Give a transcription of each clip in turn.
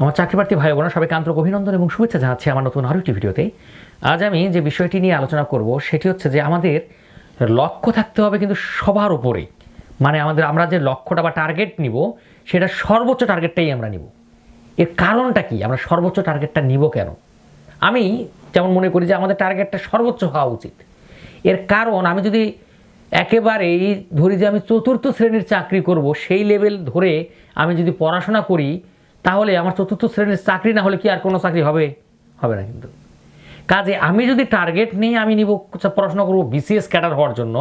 আমার চাকরি প্রার্থী ভাই বোনা সবাইকে আন্তরিক অভিনন্দন এবং শুভেচ্ছা জানাচ্ছি আমার নতুন আরও একটি ভিডিওতে। আজ আমি যে বিষয়টি নিয়ে আলোচনা করব, সেটি হচ্ছে যে আমাদের লক্ষ্য থাকতে হবে কিন্তু সবার উপরে মানে আমাদের, আমরা যে লক্ষ্যটা বা টার্গেট নিব, সেটা সর্বোচ্চ টার্গেটটাই আমরা নিব। এর কারণটা কি? আমরা সর্বোচ্চ টার্গেটটা নিব কেন? আমি যেমন মনে করি যে আমাদের টার্গেটটা সর্বোচ্চ হওয়া উচিত। এর কারণ, আমি যদি একেবারেই ধরি যে আমি চতুর্থ শ্রেণির চাকরি করব, সেই লেভেল ধরে আমি যদি পড়াশোনা করি তাহলে আমার চতুর্থ শ্রেণির চাকরি না হলে কি আর কোনো চাকরি হবে? হবে না কিন্তু। কাজে আমি যদি টার্গেট নিয়ে আমি নিব পড়াশোনা করব বিসিএস ক্যাডার হওয়ার জন্য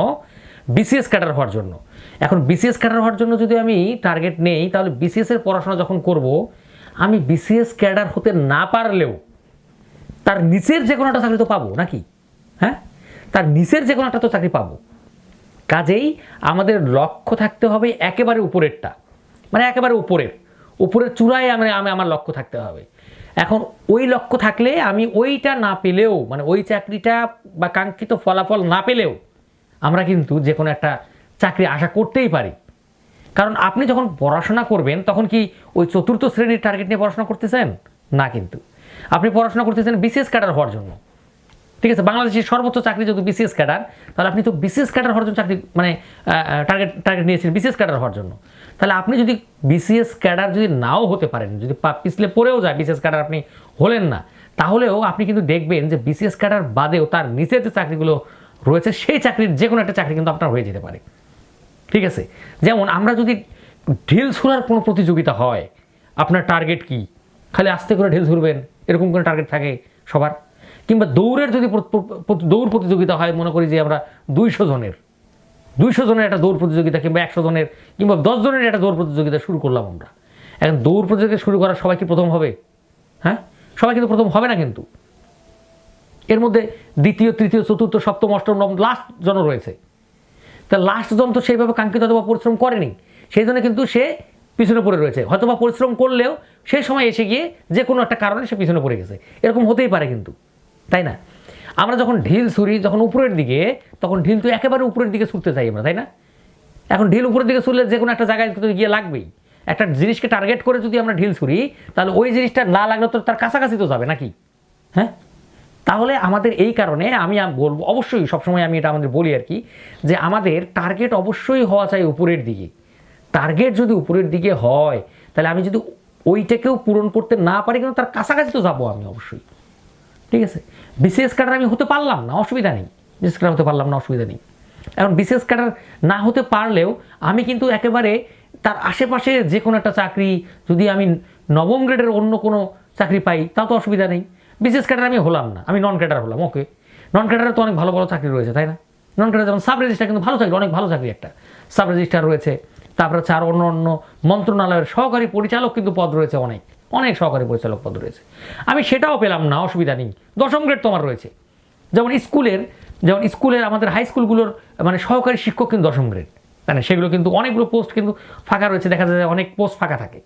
বিসিএস ক্যাডার হওয়ার জন্য। এখন বিসিএস ক্যাডার হওয়ার জন্য যদি আমি টার্গেট নেই, তাহলে বিসিএস এর পড়াশোনা যখন করব, আমি বিসিএস ক্যাডার হতে না পারলেও তার নিচের যে কোনো একটা চাকরি তো পাবো, নাকি? হ্যাঁ? তার নিচের যে কোনো একটা তো চাকরি পাবো। কাজেই আমাদের লক্ষ্য থাকতে হবে একেবারে উপরেরটা। মানে একেবারে উপরের। উপরের চূড়ায় আমি আমি, আমার লক্ষ্য থাকতে হবে। এখন ওই লক্ষ্য থাকলে আমি ওইটা না পেলেও মানে ওই চাকরিটা বা কাঙ্ক্ষিত ফলাফল না পেলেও আমরা কিন্তু যে কোনো একটা চাকরি আশা করতেই পারি। কারণ আপনি যখন পড়াশোনা করবেন, তখন কি ওই চতুর্থ শ্রেণির টার্গেট নিয়ে পড়াশোনা করতেছেন? না কিন্তু। আপনি পড়াশোনা করতেছেন বিসিএস ক্যাডার হওয়ার জন্য। ঠিক আছে, বাংলাদেশের সর্বোচ্চ চাকরি যদি বিসিএস ক্যাডার তাহলে আপনি তো বিসিএস ক্যাডার হওয়ার জন্য চাকরি মানে টার্গেট টার্গেট নিয়েছেন বিসিএস ক্যাডার হওয়ার জন্য। তাহলে আপনি যদি বিসিএস ক্যাডার যদি নাও হতে পারেন, যদি পিছলে পড়েও যায় বিসিএস ক্যাডার আপনি হলেন না, তাহলেও আপনি কিন্তু দেখবেন যে বিসিএস ক্যাডার বাদেও তার নিচের যে চাকরিগুলো রয়েছে, সেই চাকরির যে কোনো একটা চাকরি কিন্তু আপনার হয়ে যেতে পারে। ঠিক আছে? যেমন আমরা যদি ঢিল ছুঁড়ার কোনো প্রতিযোগিতা হয়, আপনার টার্গেট কি? খালি আস্তে করে ঢিল ছুড়বেন, এরকম কোনো টার্গেট থাকে সবার? কিংবা দৌড়ের যদি দৌড় প্রতিযোগিতা হয়, মনে করি যে আমরা দুইশো জনের দুইশো জনের একটা দৌড় প্রতিযোগিতা কিংবা একশো জনের কিংবা দশ জনের একটা দৌড় প্রতিযোগিতা শুরু করলাম আমরা। এখন দৌড় প্রতিযোগিতা শুরু করা সবাই কি প্রথম হবে? হ্যাঁ? সবাই কিন্তু প্রথম হবে না কিন্তু। এর মধ্যে দ্বিতীয়, তৃতীয়, চতুর্থ, সপ্তম, অষ্টম, নবম লাস্ট জন রয়েছে। তা লাস্ট জন তো সেইভাবে কাঙ্ক্ষিত অথবা পরিশ্রম করেনি। সেই জন্য কিন্তু সে পিছনে পড়ে রয়েছে। হয়তোবা পরিশ্রম করলেও সেই সময় এসে গিয়ে যে কোনো একটা কারণে সে পিছনে পড়ে গেছে। এরকম হতেই পারে কিন্তু। তাই না? আমরা যখন ঢিল ছুরি যখন উপরের দিকে, তখন ঢিল তো একেবারে উপরের দিকে ছুটতে চাই আমরা, তাই না? এখন ঢিল উপরের দিকে ছুড়লে যে কোনো একটা জায়গায় গিয়ে লাগবেই। একটা জিনিসকে টার্গেট করে যদি আমরা ঢিল ছুরি, তাহলে ওই জিনিসটা না লাগলে তো তার কাছাকাছি তো যাবে নাকি? হ্যাঁ? তাহলে আমাদের এই কারণে আমি বলব, অবশ্যই সবসময় আমি এটা আমাদের বলি আর কি, যে আমাদের টার্গেট অবশ্যই হওয়া চাই উপরের দিকে। টার্গেট যদি উপরের দিকে হয়, তাহলে আমি যদি ওইটাকেও পূরণ করতে না পারি, কিন্তু তার কাছাকাছি তো যাব আমি অবশ্যই। ঠিক আছে? বিসিএস ক্যাডার আমি হতে পারলাম না, অসুবিধা নেই। বিসিএস ক্যাডার হতে পারলাম না, অসুবিধা নেই। এখন বিসিএস ক্যাডার না হতে পারলেও আমি কিন্তু একেবারে তার আশেপাশে যে কোনো একটা চাকরি, যদি আমি নবম গ্রেডের অন্য কোনো চাকরি পাই, তাও তো অসুবিধা নেই। বিসিএস ক্যাডার আমি হলাম না, আমি নন ক্যাডার হলাম ওকে নন ক্যাডারে তো অনেক ভালো ভালো চাকরি রয়েছে, তাই না? নন ক্যাডার যেমন সাব রেজিস্টার কিন্তু ভালো চাকরি, অনেক ভালো চাকরি একটা। সাব রেজিস্টার রয়েছে, তারপরে হচ্ছে আর অন্য অন্য মন্ত্রণালয়ের সহকারী পরিচালক কিন্তু পদ রয়েছে অনেক। অনেক সহকারী পরিচালক পদ রয়েছে। আমি সেটাও পেলাম না, অসুবিধা নেই। দশম গ্রেড তোমার রয়েছে। যেমন স্কুলের যেমন স্কুলের আমাদের হাই স্কুলগুলোর মানে সহকারী শিক্ষক কিন্তু দশম গ্রেড মানে সেগুলো কিন্তু অনেকগুলো পোস্ট কিন্তু ফাঁকা রয়েছে, দেখা যায় অনেক পোস্ট ফাঁকা থাকে।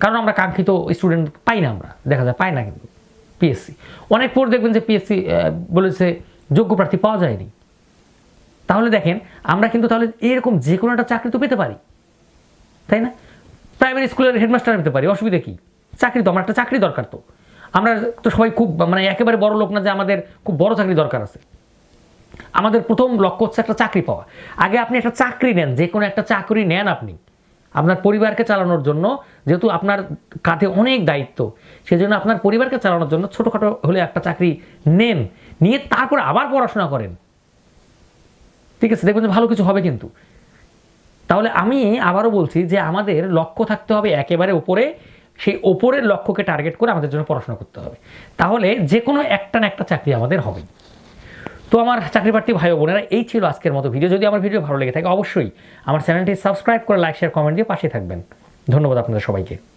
কারণ আমরা কাঙ্ক্ষিত স্টুডেন্ট পাই না আমরা, দেখা যায় পাই না কিন্তু পিএসসি অনেক পর দেখবেন যে পিএসসি বলেছে যোগ্য প্রার্থী পাওয়া যায়নি। তাহলে দেখেন, আমরা কিন্তু তাহলে এরকম যে কোনো একটা চাকরি তো পেতে পারি। তাই না? প্রাইমারি স্কুলের হেডমাস্টার পেতে পারি, অসুবিধা কি? চাকরি তো, আমার একটা চাকরি দরকার তো। আমরা তো সবাই খুব মানে একেবারে বড় লোক না যে আমাদের খুব বড় চাকরি দরকার আছে। আমাদের প্রথম লক্ষ্য হচ্ছে একটা চাকরি পাওয়া। আগে আপনি একটা চাকরি নেন, যে কোনো একটা চাকরি নেন আপনি। আপনার পরিবারকে চালানোর জন্য, যেহেতু আপনার কাঁধে অনেক দায়িত্ব, সেজন্য আপনার পরিবারকে চালানোর জন্য ছোটোখাটো হলে একটা চাকরি নেন। নিয়ে তারপর আবার পড়াশোনা করেন। ঠিক আছে, দেখবেন যে ভালো কিছু হবে কিন্তু। তাহলে আমি আবারও বলছি যে আমাদের লক্ষ্য থাকতে হবে একেবারে উপরে সেই ওপরের লক্ষ্যকে টার্গেট করে আমাদের জন্য পড়াশোনা করতে হবে। তাহলে যে কোনো একটা না একটা চাকরি আমাদের হবে। তো আমার চাকরি প্রার্থী ভাই বোনেরা, এই ছিল আজকের মতো ভিডিও যদি আমার ভিডিও ভালো লেগে থাকে, অবশ্যই আমার চ্যানেলটি সাবস্ক্রাইব করে লাইক শেয়ার কমেন্ট দিয়ে পাশে থাকবেন। ধন্যবাদ আপনাদের সবাইকে।